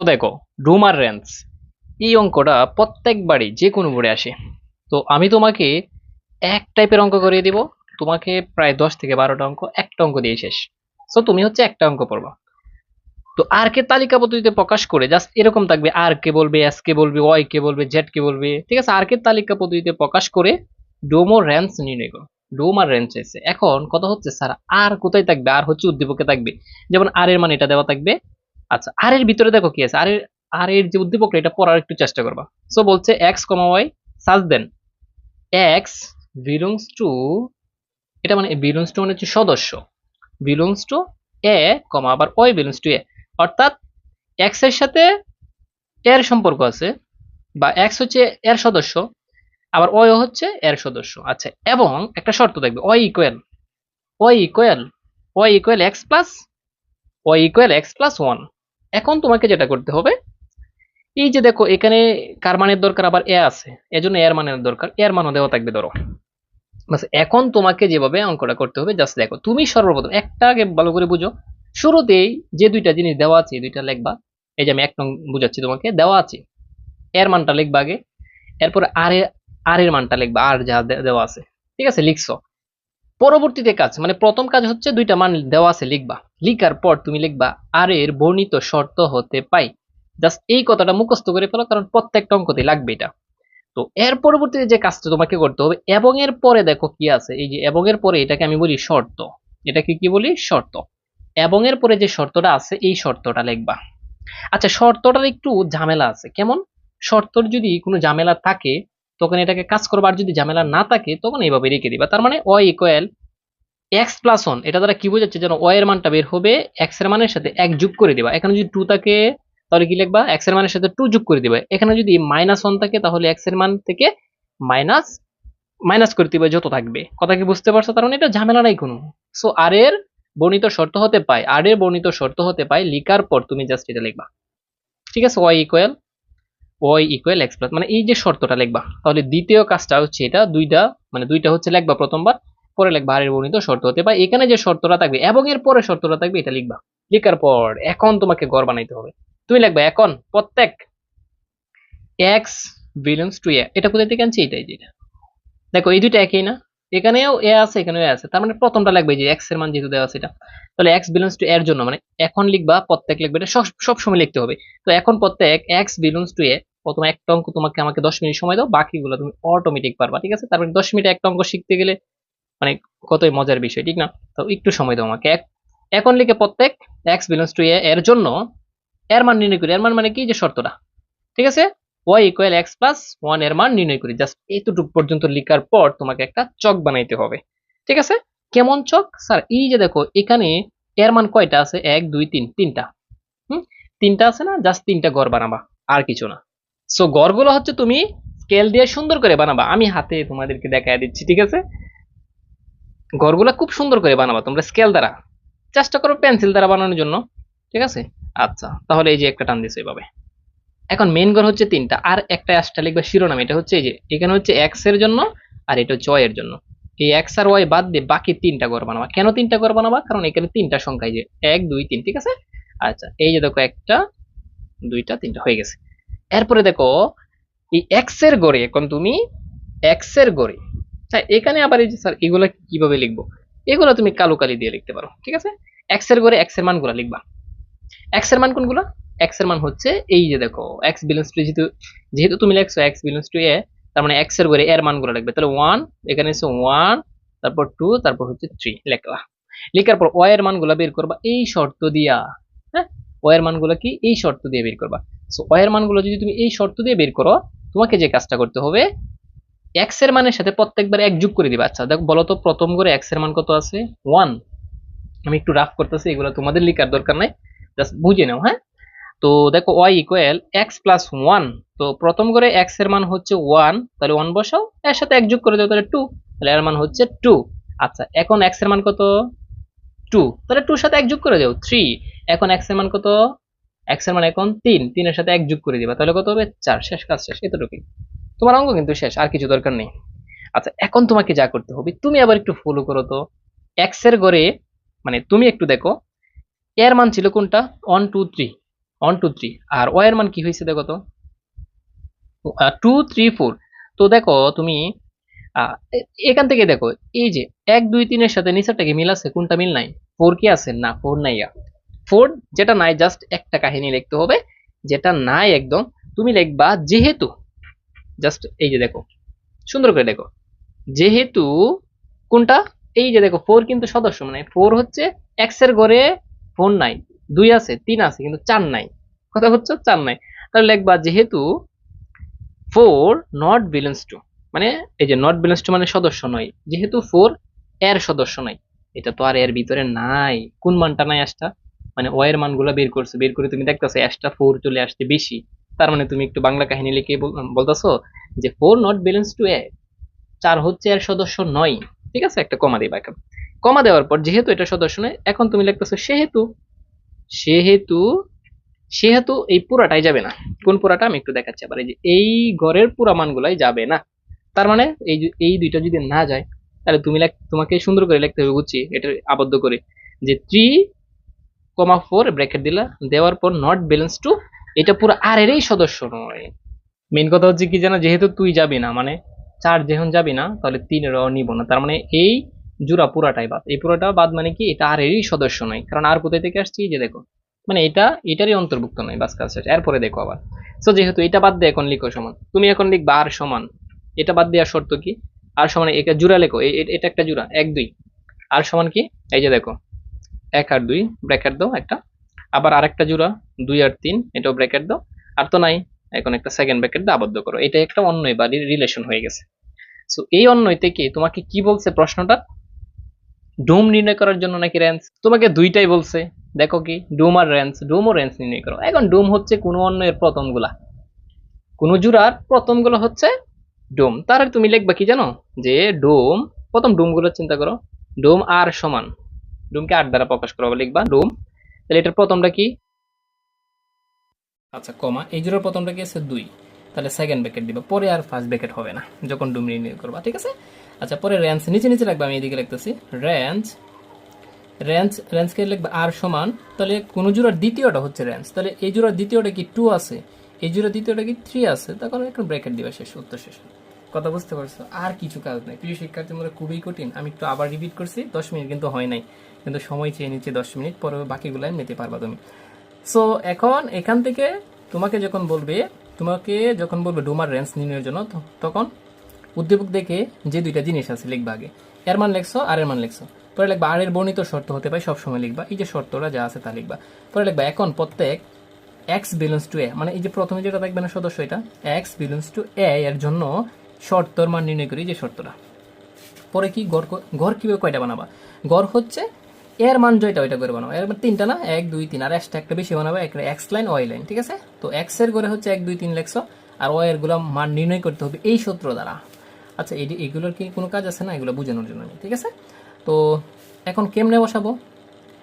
তো দেখো ডুমার রেঞ্জ এই অঙ্কটা প্রত্যেকবারই যে কোনো বোর্ডে আসে। তো আমি তোমাকে এক টাইপের অঙ্ক করিয়ে দিব, তোমাকে প্রায় দশ থেকে বারোটা অঙ্ক, একটা অঙ্ক দিয়ে শেষ। সো তুমি হচ্ছে একটা অঙ্ক পড়বা। তো আর কে তালিকা পদ্ধতিতে প্রকাশ করে জাস্ট এরকম থাকবে আর কে বলবে এস কে বলবে ওয়াই কে বলবে জেড কে বলবে, ঠিক আছে? আর কে তালিকা পদ্ধতিতে প্রকাশ করে ডোমো রেঞ্জ নির্ণয় করো ডোম আর রেঞ্জ এসে এখন কথা হচ্ছে, স্যার আর কোথায় থাকবে? আর হচ্ছে উদ্দীপকে থাকবে। যেমন আর এর মানে এটা দেওয়া থাকবে। আচ্ছা আর এর ভিতরে দেখো কি আছে? আর এর আর এর যে উদ্দীপক এটা পড়ার একটু চেষ্টা করবা। সো বলছে এক্স কমা ওয়াই সাজ দেন এক্স বিলংস টু এটা মানে বিলংস টু মানে হচ্ছে সদস্য। বিলংস টু এ কমা, আবার ওয়াই বিলংস টু এ অর্থাৎ এক্সের সাথে এর সম্পর্ক আছে, বা এক্স হচ্ছে এর সদস্য, আবার ওয় হচ্ছে এর সদস্য। আচ্ছা এবং একটা শর্ত থাকবে Y equal Y equal Y equal X plus Y equal X plus one এখন তোমাকে যেটা করতে হবে, এই যে দেখো, এখানে কার মানের দরকার? আবার এ আছে। এজন্য এর মানের দরকার। এর মানও দেওয়া থাকবে, ধরো। বাস, এখন তোমাকে যেভাবে অঙ্কটা করতে হবে জাস্ট দেখো, তুমি সর্বপ্রথম একটা আগে ভালো করে বুঝো। শুরুতেই যে দুইটা জিনিস দেওয়া আছে দুইটা লেখবা। এই যে আমি এক নং বুঝাচ্ছি তোমাকে, দেওয়া আছে। এর মানটা লিখবা আগে। এরপর আর এর মানটা লিখবা, আর যা দেওয়া আছে। ঠিক আছে, লিখছো। পরবর্তীতে কাজ মানে প্রথম কাজ হচ্ছে দুইটা মান দেওয়া আছে, লিখবা। লিখার পর তুমি লিখবা, আর এর বর্ণিত শর্ত হতে পাই। জাস্ট এই কথাটা মুখস্থ করে ফেলো, কারণ প্রত্যেকটা অঙ্কতে লাগবে এটা। তো এর পরবর্তীতে যে কাজটা তোমাকে করতে হবে, এবং এর পরে দেখো কি আছে, এই যে এবং এর পরে এটাকে আমি বলি শর্ত। এটাকে কি বলি? শর্ত। এবং এর পরে যে শর্তটা আছে, এই শর্তটা লিখবা। আচ্ছা শর্তটার একটু ঝামেলা আছে। কেমন? শর্তর যদি কোনো ঝামেলা থাকে তখন এটাকে কাজ করবার যদি ঝামেলা না থাকে, তখন এইভাবে রেখে দিবা। তার মানে o equal X plus one এটা দ্বারা কি বোঝাচ্ছে যেন o এর মানটা বের হবে, x এর মানের সাথে এক যোগ করে দিবা। এখানে যদি টু থাকে, তাহলে কি লিখবা? x এর মানের সাথে টু যোগ করে দিবা। এখানে যদি মাইনাস ওয়ান থাকে, তাহলে x এর মান থেকে মাইনাস মাইনাস করে দিবা যত থাকবে। কথা কি বুঝতে পারছ? তার মানে এটা ঝামেলা নাই কোনো। সো আর এর বর্ণিত শর্ত হতে পায় আর এর বর্ণিত শর্ত হতে পায়, লিখার পর তুমি জাস্ট এটা লিখবা। ঠিক আছে? y equal y equal X plus মানে এই যে শর্তটা লিখবা, তাহলে দ্বিতীয় কাজটা হচ্ছে এটা, দুইটা মানে দুইটা হচ্ছে লিখবা প্রথমবার, পরে লিখবা আর এর বর্ণিত শর্ত হতে পারে। এখানে যে শর্তটা থাকবে, এবং এর পরে শর্তটা থাকবে, এটা লিখবা। লিখার পর এখন তোমাকে গড় বানাইতে হবে। তুমি লিখবা এখন, প্রত্যেক এক্স বিলংস টু এ এটা কোথায় থেকে আনছি? এটাই যেটা। দেখো, এই দুইটা একই না। এখানেও এ আছে, এখানেও এ আছে। তার মানে প্রথমটা লাগবে যে এক্সের মান যেহেতু দেওয়া আছে এটা। তাহলে এক্স বিলংস টু এর জন্য মানে এখন লিখবা, প্রত্যেক লিখবে, এটা সব সব সময় লিখতে হবে। তো এখন প্রত্যেক এক্স বিলংস টু এ প্রথম একটা অঙ্ক তোমাকে আমাকে দশ মিনিট সময় দাও, বাকিগুলো তুমি অটোমেটিক পারবা, ঠিক আছে? তারপরে দশ মিনিটে একটা অঙ্ক শিখতে গেলে মানে কতই মজার বিষয়, ঠিক না? তো একটু সময় দাও আমাকে। এখন লিখে প্রত্যেক এক্স বিলংস টু এ এর জন্য এর মান নির্ণয় করি। এর মান মানে কি? যে শর্তটা। ঠিক আছে? y ইকুয়াল এক্স প্লাস ওয়ানের মান নির্ণয় করি। জাস্ট এইটুকু পর্যন্ত লিখার পর তোমাকে একটা চক বানাইতে হবে। ঠিক আছে? কেমন চক? স্যার, এই যে দেখো, এখানে এর মান কয়টা আছে? এক, দুই, তিন, তিনটা। হুম? তিনটা আছে না? জাস্ট তিনটা গড় বানাবা। আর কিছু না। সো গড়গুলো হচ্ছে তুমি স্কেল দিয়ে সুন্দর করে বানাবা। আমি হাতে তোমাদেরকে দেখায় দিচ্ছি, ঠিক আছে? গড়গুলো খুব সুন্দর করে বানাবা তোমরা স্কেল দ্বারা। চেষ্টা করো পেন্সিল দ্বারা বানানোর জন্য, ঠিক আছে? আচ্ছা তাহলে এই যে একটা টান দিছে এইভাবে এখন মেন গড় হচ্ছে তিনটা, আর একটা আসটা লিখবে শিরোনাম। এটা হচ্ছে এই যে, এখানে হচ্ছে এক্সের জন্য আর এটা হচ্ছে এর জন্য। এই এক্স আর ওয়াই বাদ দিয়ে বাকি তিনটা গড় বানাবা। কেন তিনটা গড় বানাবা? কারণ এখানে তিনটা সংখ্যা এই যে এক, দুই, তিন, ঠিক আছে? আচ্ছা এই যে দেখো একটা, দুইটা, তিনটা হয়ে গেছে। এরপরে দেখো, এই এক্সের গড়ে, এখন তুমি এক্সের গড়ে আচ্ছা এখানে আবার এই যে স্যার এগুলা কীভাবে লিখব? এগুলো তুমি কালো কালি দিয়ে লিখতে পারো, ঠিক আছে? এক্সের গড়ে এক্সের মানগুলো লিখবা। এক্সের মান কোনগুলো? এক্সের মান হচ্ছে এই যে দেখো এক্স বিলংস টু যেহেতু যেহেতু তুমি লিখছো এক্স বিলংস টু এ তার মানে এক্সের ঘরে এর মানগুলো লিখবে। তাহলে ওয়ান এখানে হচ্ছে ওয়ান তারপর টু তারপর হচ্ছে থ্রি লেখলা। লেখার পর ওয়াই এর মানগুলো বের করবা এই শর্ত দিয়া হ্যাঁ? ওয়াই এর মানগুলো কি? এই শর্ত দিয়ে বের করবা। সো ওয়াই এর মানগুলো যদি তুমি এই শর্ত দিয়ে বের করো, তোমাকে যে কাজটা করতে হবে এক্সের মানের সাথে প্রত্যেকবার এক যোগ করে দিবা। আচ্ছা দেখো, বলো তো প্রথম করে এক্সের মান কত আছে? ওয়ান আমি একটু রাফ করতেছি, এগুলো তোমাদের লিখার দরকার নাই। জাস্ট বুঝে নাও হ্যাঁ? তো দেখো, y equal X plus one তো প্রথম করে x এর মান হচ্ছে ওয়ান তাহলে ওয়ান বসাও, এর সাথে এক যোগ করে দাও, তাহলে টু তাহলে এর মান হচ্ছে টু আচ্ছা এখন x এর মান কত? টু তাহলে টুর সাথে এক যোগ করে দাও থ্রি এখন x এর মান কত? x এর মান এখন তিন। তিনের সাথে এক যোগ করে দিবা, তাহলে কত হবে? চার। শেষ কাজ শেষ, এতটুকুই। তোমার অঙ্ক কিন্তু শেষ, আর কিছু দরকার নেই। আচ্ছা এখন তোমাকে যা করতে হবে, তুমি আবার একটু ফলো করো তো। x এর গড়ে মানে তুমি একটু দেখো এর মান ছিল কোনটা? One two three one two three আর ওয়াই এর মান কি হয়েছে দেখো তো? টু থ্রি ফোর তো দেখো, তুমি এখান থেকে দেখো, এই যে এক, দুই, তিনের সাথে নিচেরটা কি মিল আছে, কোনটা মিল নাই? ফোর কি আছে? না ফোর নাই ফোর যেটা নাই জাস্ট একটা কাহিনী লিখতে হবে। যেটা নাই একদম, তুমি লিখবা যেহেতু জাস্ট এই যে দেখো, সুন্দর করে দেখো। যেহেতু কোনটা? এই যে দেখো ফোর কিন্তু সদস্য মানে ফোর হচ্ছে এক্সের ঘরে ফোর নাই দুই আছে, তিন আছে, কিন্তু চার নাই। কথা হচ্ছে চার নাই। তাহলে লিখবা যেহেতু ফোর নট বিলেন্স টু মানে এই যে নট বিলেন্স টু মানে সদস্য নয়। যেহেতু ফোর এর সদস্য নয়। এটা তো আর এর ভিতরে নাই। কোন মানটা নাই আসটা? মানে ওয়ের মানগুলো বের করছে। বের করে তুমি দেখতেছো অ্যাশটা ফোর চলে আসছে বেশি। তার মানে তুমি একটু বাংলা কাহিনী লিখে বল- বলতেছো যে four not belongs to A চার হচ্ছে এর সদস্য নয়। ঠিক আছে? একটা কমা দিবা এখন। কমা দেওয়ার পর যেহেতু এটা সদস্য নয়, এখন তুমি লিখতেছো সেহেতু সেহেতু সেহেতু এই পুরাটাই যাবে না। কোন পুরাটা? আমি একটু দেখাচ্ছি আবার। এই যে এই ঘরের পুরা মানগুলাই যাবে না। তার মানে এই এই দুইটা যদি না যায়, তাহলে তুমি তোমাকে সুন্দর করে লিখতে হবে, বুঝছি? এটা আবদ্ধ করে। যে থ্রি কমা ফোর ব্র্যাকেট দিলা, দেওয়ার পর নট ব্যালেন্স টু এটা পুরো আর এরই সদস্য নয়। মেন কথা হচ্ছে কি জানো, যেহেতু তুই যাবি না মানে চার যখন যাবি না, তাহলে তিনেরও নিব না। তার মানে এই জোড়া পুরাটাই বাদ। এই পুরাটা বাদ মানে কি, এটা আর এরই সদস্য নয়। কারণ আর কোথায় থেকে আসছি? যে দেখো। মানে এটা, এটারই অন্তর্ভুক্ত নয়, বাস কাজ। এরপরে দেখো আবার। সো যেহেতু এটা বাদ দিয়ে এখন লিখো সমান। তুমি এখন লিখবা আর সমান। এটা বাদ দেওয়ার শর্ত কি? আর সমান, এটা জোড়া লেখো। এটা একটা জোড়া। এক, দুই। আর সমান কি? এই যে দেখো। এক আর দুই ব্র্যাকেট দাও একটা। আবার আরেকটা জোড়া, দুই আর তিন, এটাও ব্র্যাকেট দাও। আর তো নাই, এখন একটা সেকেন্ড ব্র্যাকেট দিয়ে আবদ্ধ করো। এটা একটা অন্যয় বা রিলেশন হয়ে গেছে। সো এই অন্যয় থেকে তোমাকে কি বলছে প্রশ্নটা? ডোম নির্ণয় করার জন্য নাকি রেঞ্জ তোমাকে দুইটাই বলছে। দেখো কি, ডোম আর রেঞ্জ ডোম ও রেঞ্জ নির্ণয় করো। এখন ডোম হচ্ছে কোনো অন্যের প্রথমগুলা। কোন জোড়ার প্রথমগুলো হচ্ছে ডোম। তার তুমি লিখবা কি জানো? যে ডোম, প্রথম ডোমগুলো চিন্তা করো। ডোম আর সমান। ডোমকে আট দ্বারা প্রকাশ করো লিখবা ডোম তাহলে এটার প্রথমটা কি? আচ্ছা কমা। এই জোড়ার প্রথমটা কি আছে? দুই। তাহলে সেকেন্ড ব্র্যাকেট দিবা। পরে আর ফার্স্ট ব্র্যাকেট হবে না, যখন ডুম নির্ণয় করবা, ঠিক আছে? আচ্ছা পরে রেঞ্জ নিচে নিচে রাখবা, আমি এদিকে লিখতেছি। রেঞ্জ রেঞ্জ রেঞ্জকে লিখবা আর সমান। তাহলে কোন জোড়ার দ্বিতীয়টা হচ্ছে রেঞ্জ তাহলে এই জোড়ার দ্বিতীয়টা কি টু আছে? এই জোড়ার দ্বিতীয়টা কি থ্রি আছে? তখন একটা ব্র্যাকেট দিবা শেষ, উত্তর শেষ। কথা বুঝতে পারছ? আর কিছু কাজ নাই। প্রিয় শিক্ষার্থী, মনে খুবই কঠিন। আমি একটু আবার রিপিট করছি, দশ মিনিট কিন্তু হয় নাই। কিন্তু সময় চেয়ে নিচ্ছে দশ মিনিট, পরে বাকিগুলো নিতে পারবা তুমি। সো এখন এখান থেকে তোমাকে যখন বলবে, তোমাকে যখন বলবে ডোমার রেঞ্জ নির্ণয়ের জন্য তখন উদ্দীপক দেখে যে দুইটা জিনিস আছে, লিখবা আগে। এর মান লেখছো, আর এর মান লেখছো। পরে লিখবা, আর এর বর্ণিত শর্ত হতে পারে, সবসময় লিখবা। এই যে শর্তটা যা আছে তা লিখবা। পরে লিখবা, এখন প্রত্যেক এক্স বিলন্স টু এ মানে এই যে প্রথমে যেটা দেখবে না সদস্য এটা এক্স বিলন্স টু এ এর জন্য শর্তর মান নির্ণয় করি যে শর্তটা। পরে কি ক- গড় কীভাবে কয়টা বানাবা? গড় হচ্ছে এর মান জয়টা ওইটা করে বানাবো। এর মান তিনটা না? এক, দুই, তিন। আর এক্সটা একটা বেশি বানাবো, একটা এক্স লাইন, ওয়াই লাইন, ঠিক আছে? তো এক্সের করে হচ্ছে এক, দুই, তিন লেখছো। আর ওয়াই এরগুলো মান নির্ণয় করতে হবে এই সূত্র দ্বারা। আচ্ছা এই এগুলোর কি কোনো কাজ আছে না? এগুলো বোঝানোর জন্য ঠিক আছে? তো এখন কেমনে বসাবো?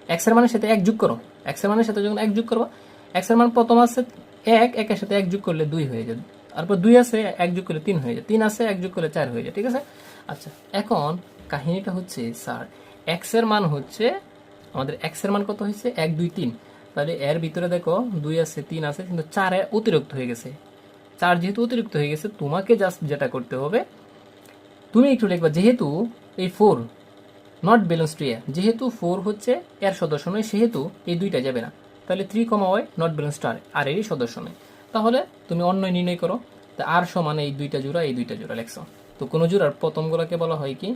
এক্সের মানের সাথে এক যোগ করো। এক্সের মানের সাথে যখন এক যোগ করব এক্সের মান প্রথম আছে এক, একের সাথে এক যোগ করলে দুই হয়ে যাবে। তারপর দুই আছে, এক যোগ করলে তিন হয়ে যায়। তিন আছে, এক যোগ করলে চার হয়ে যায়, ঠিক আছে? আচ্ছা এখন কাহিনীটা হচ্ছে, স্যার এক্সের মান হচ্ছে, আমাদের এক্সের মান কত হয়েছে? এক, দুই, তিন। তাহলে এর ভিতরে দেখো, দুই আছে, তিন আছে, কিন্তু চার অতিরিক্ত হয়ে গেছে। চার যেহেতু অতিরিক্ত হয়ে গেছে, তোমাকে জাস্ট যেটা করতে হবে, তুমি একটু লিখবা যেহেতু এই four not belongs to A যেহেতু ফোর হচ্ছে এর সদস্য নয়, সেহেতু এই দুইটা যাবে না। তাহলে three comma Y not belongs to আর এরই সদস্য নয়। তাহলে তুমি অন্য নির্ণয় করো। তা আর সমানে এই দুইটা জোড়া, এই দুইটা জোড়া লেখছো। তো কোনো জোড়ার প্রথমগুলোকে বলা হয় কি?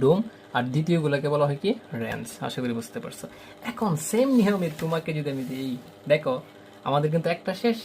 ডোম, আর দ্বিতীয়গুলোকে বলা হয় কি? র্যান্স আশা করি বুঝতে পারছ। এখন সেম নিয়মে তোমাকে যদি আমি দিই, দেখো, আমাদের কিন্তু একটা শেষ।